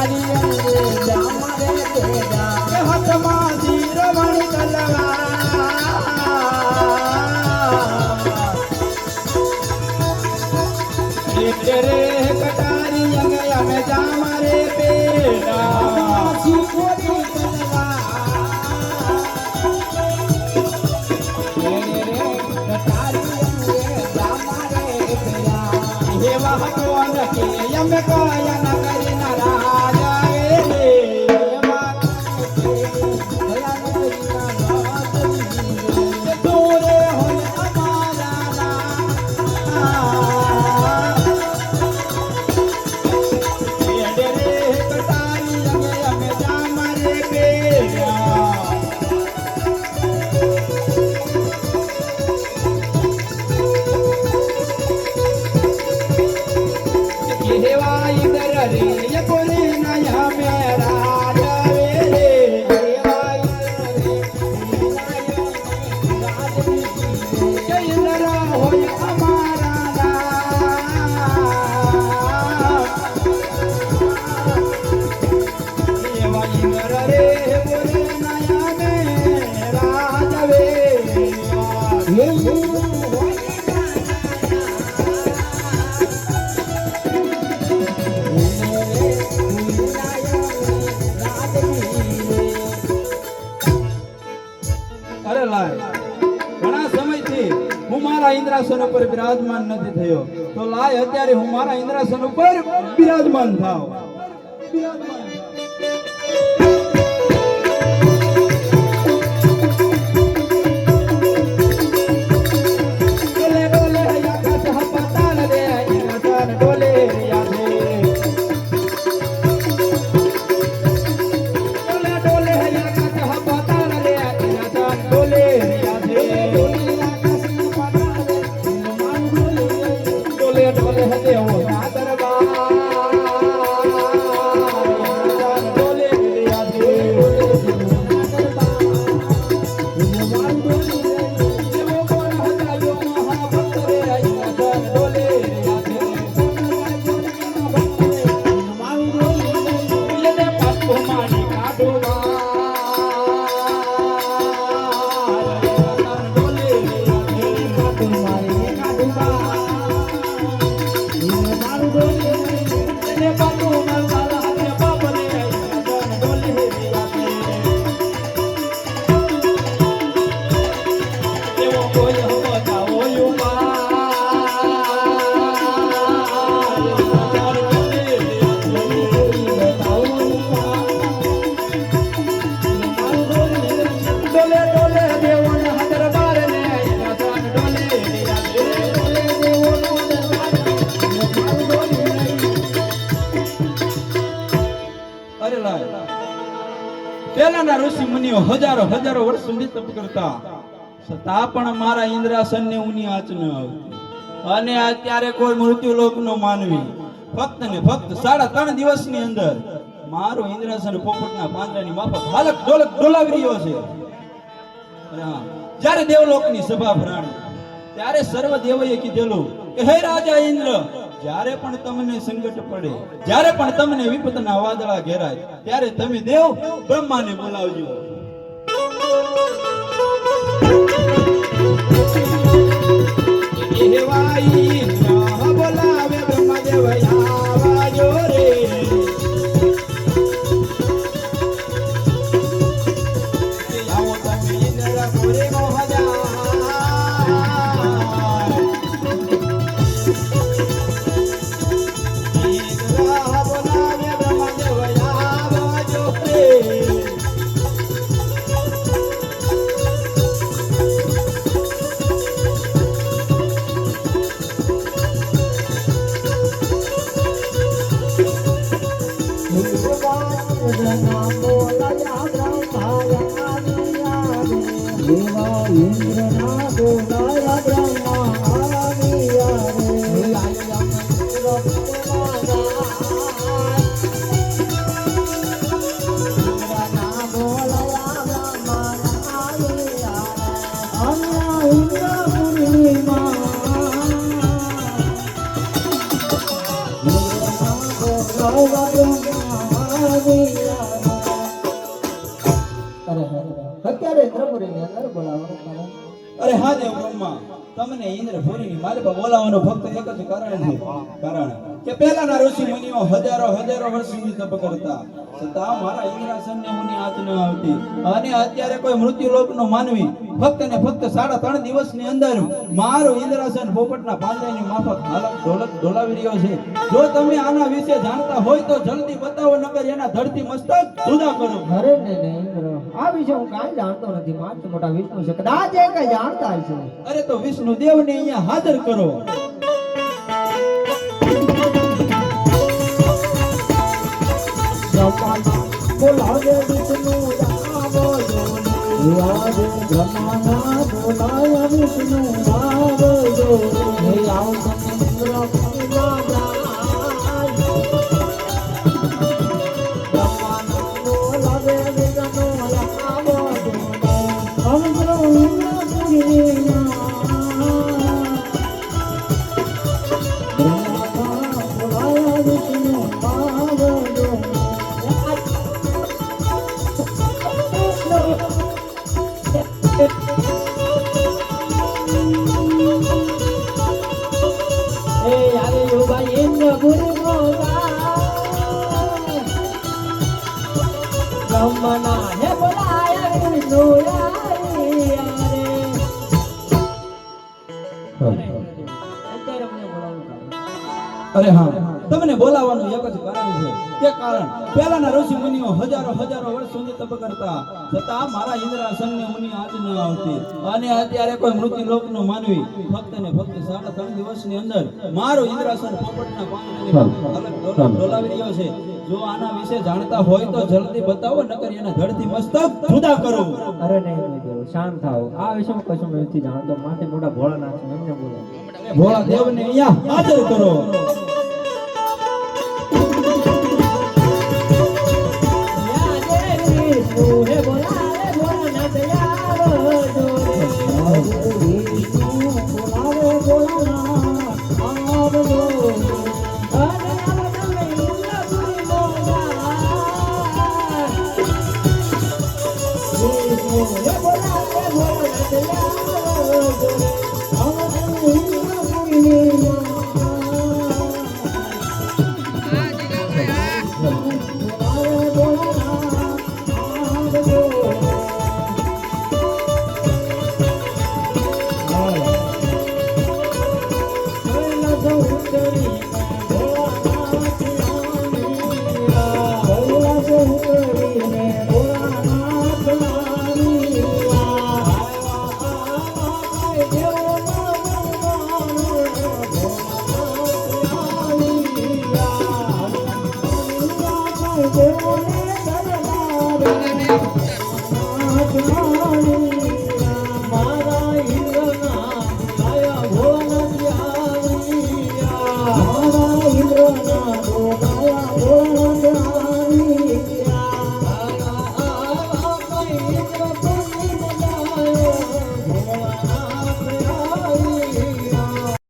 हरिया કહેવાય દર રે લાય ઘણા સમયથી હું મારા ઇન્દ્રાસન ઉપર બિરાજમાન નથી થયો. તો લાય અત્યારે હું મારા ઇન્દ્રાસન ઉપર બિરાજમાન થાવ. બિરાજમાન. ঢলে হেলে પેલાના ઋષિ મુનિઓ હજારો હજારો વર્ષ સુધી તપ કરતા. છતાં પણ મારા ઇન્દ્રાસન ને ઉની આંચ અને અત્યારે કોઈ મૃત્યુ લોક નો માનવી. ફક્ત ને ફક્ત સાડા ત્રણ દિવસની અંદર મારો ઇન્દ્રાસન પોપટના પાંજરાની માફક હાલક ડોલક ડોલાવી રહ્યો છે. જ્યારે દેવલોકની સભા ભરાણી, ત્યારે સર્વ દેવોએ કીધેલું કે, હે રાજા ઇન્દ્ર જ્યારે પણ તમને સંકટ પડે, જ્યારે પણ તમને વિપતના વાદળા ઘેરાય, ત્યારે તમે દેવ બ્રહ્માને બોલાવજો. બોલાવે બ્રહ્મા આવાજો અત્યારે દ્રૌપદી ની અંદર બોલાવવાનું અરે હા દેવ બ્રહ્મા, તમને ઇન્દ્રપુરી ની માલિકા બોલાવવાનું ફક્ત એક જ કારણ છે. કારણ કે પહેલાના ઋષિ મુનિઓ હજારો હજારો વર્ષ સુધી તપ કરતા. છતાં મારા ઇન્દ્રાસનને મુનિ હાથ ન આવતી. અને અત્યારે કોઈ મૃત્યુ લોકનો માનવી ફક્ત ને ફક્ત સાડા ત્રણ દિવસની અંદર મારું ઇન્દ્રાસન પોપટના પાંજરાની માફક હાલત ઢોલક ઢોલાવી રહ્યો છે. જો તમે આના વિશે જાણતા હોય તો જલ્દી બતાવો નગર એના ધરતી મસ્તક જુદા કરો. અરે ઇન્દ્ર આ વિશે હું કાંઈ જાણતો નથી. માત્ર મોટા વિષ્ણુ છે. કદાચ એ કઈ જાણતા હશે. અરે તો વિષ્ણુ દેવને અહીંયા હાજર કરો. બોલાવે વિષ્ણુ આવો આજે બ્રહ્માના બોલાય વિષ્ણુ આવજો હે આવ બ્રહ્મના હે બોલાય અરે હા તમને બોલાવવાનું એક જ કારણ છે. કે કારણ પહેલાના ઋષિ મુનિઓ હજારો હજારો વર્ષ સુધી તપ કરતા છતાં મારા ઇન્દ્રાસનને મુનિ આજ ન આવતી. અને અત્યારે કોઈ મૃત્યુ લોકનો માનવી ફક્ત ને ફક્ત સાડા ત્રણ દિવસની અંદર મારું ઇન્દ્રાસન પોપટના હાલત ડોલા- ડોલાવી રહ્યો છે. જો આના વિશે જાણતા હોય તો જલ્દી બતાવો નકર એના ધડથી મસ્તક જુદા કરો. અરે નહીં નહીં દેવ શાંત થાઓ. આ વિષયમાં કશું નથી જાણતો. માટે મોટા ભોળા નાખી એમને બોલો. ભોળા દેવને અહીંયા આદર કરો.